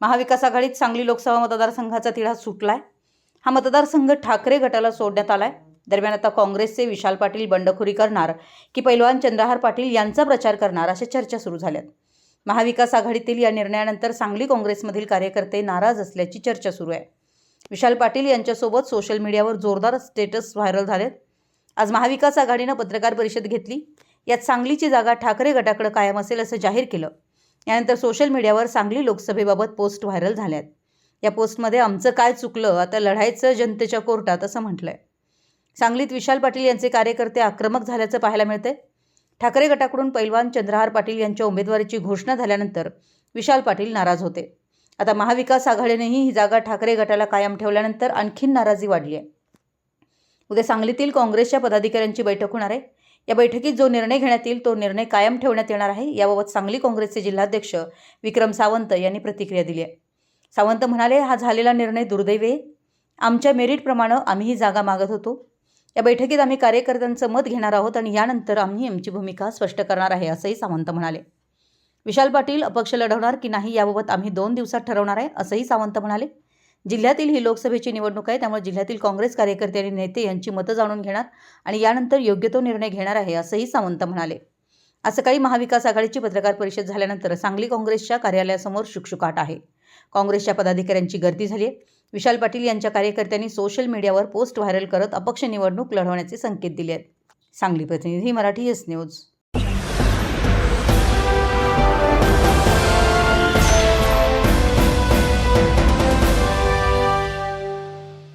महाविकास आघाडीत सांगली लोकसभा मतदारसंघाचा तिढा सुटलाय. हा मतदारसंघ ठाकरे गटाला सोडण्यात आलाय. दरम्यान आता काँग्रेसचे विशाल पाटील बंडखोरी करणार की पैलवान चंद्रहार पाटील यांचा प्रचार करणार अशा चर्चा सुरू झाल्यात. महाविकास आघाडीतील या निर्णयानंतर सांगली काँग्रेसमधील कार्यकर्ते नाराज असल्याची चर्चा सुरू आहे. विशाल पाटील यांच्यासोबत सोशल मीडियावर जोरदार स्टेटस व्हायरल झालेत. आज महाविकास आघाडीनं पत्रकार परिषद घेतली. यात सांगलीची जागा ठाकरे गटाकडे कायम असेल असं जाहीर केलं. यानंतर सोशल मीडियावर सांगली लोकसभेबाबत पोस्ट व्हायरल झाल्यात. या पोस्टमध्ये आमचं काय चुकलं आता लढायचं जनतेच्या कोर्टात असं म्हटलंय. सांगलीत विशाल पाटील यांचे कार्यकर्ते आक्रमक झाल्याचं पाहायला मिळतंय. ठाकरे गटाकडून पैलवान चंद्रहार पाटील यांच्या उमेदवारीची घोषणा झाल्यानंतर विशाल पाटील नाराज होते. आता महाविकास आघाडीनेही ही जागा ठाकरे गटाला कायम ठेवल्यानंतर आणखीन नाराजी वाढली आहे उद्या सांगलीतील काँग्रेसच्या पदाधिकाऱ्यांची बैठक होणार आहे. या बैठकीत जो निर्णय घेण्यात येईल तो निर्णय कायम ठेवण्यात येणार आहे. याबाबत सांगली काँग्रेसचे जिल्हाध्यक्ष विक्रम सावंत यांनी प्रतिक्रिया दिली आहे. सावंत म्हणाले हा झालेला निर्णय दुर्दैवी आहे. आमच्या मेरिटप्रमाणे आम्ही ही जागा मागत होतो. या बैठकीत आम्ही कार्यकर्त्यांचं मत घेणार आहोत आणि यानंतर आम्ही आमची भूमिका स्पष्ट करणार आहे असंही सावंत म्हणाले. विशाल पाटील अपक्ष लढवणार की नाही याबाबत आम्ही दोन दिवसात ठरवणार आहे असंही सावंत म्हणाले. जिल्ह्यातील ही लोकसभेची निवडणूक आहे त्यामुळे जिल्ह्यातील काँग्रेस कार्यकर्ते आणि नेते यांची मतं जाणून घेणार आणि यानंतर योग्य तो निर्णय घेणार आहे असंही सावंत म्हणाले. आज सकाळी महाविकास आघाडीची पत्रकार परिषद झाल्यानंतर सांगली काँग्रेसच्या कार्यालयासमोर शुकशुकाट आहे. काँग्रेसच्या पदाधिकाऱ्यांची गर्दी झाली आहे. विशाल पाटील यांच्या कार्यकर्त्यांनी सोशल मीडियावर पोस्ट व्हायरल करत अपक्ष निवडणूक लढवण्याचे संकेत दिले आहेत. सांगली प्रतिनिधी मराठी एस न्यूज.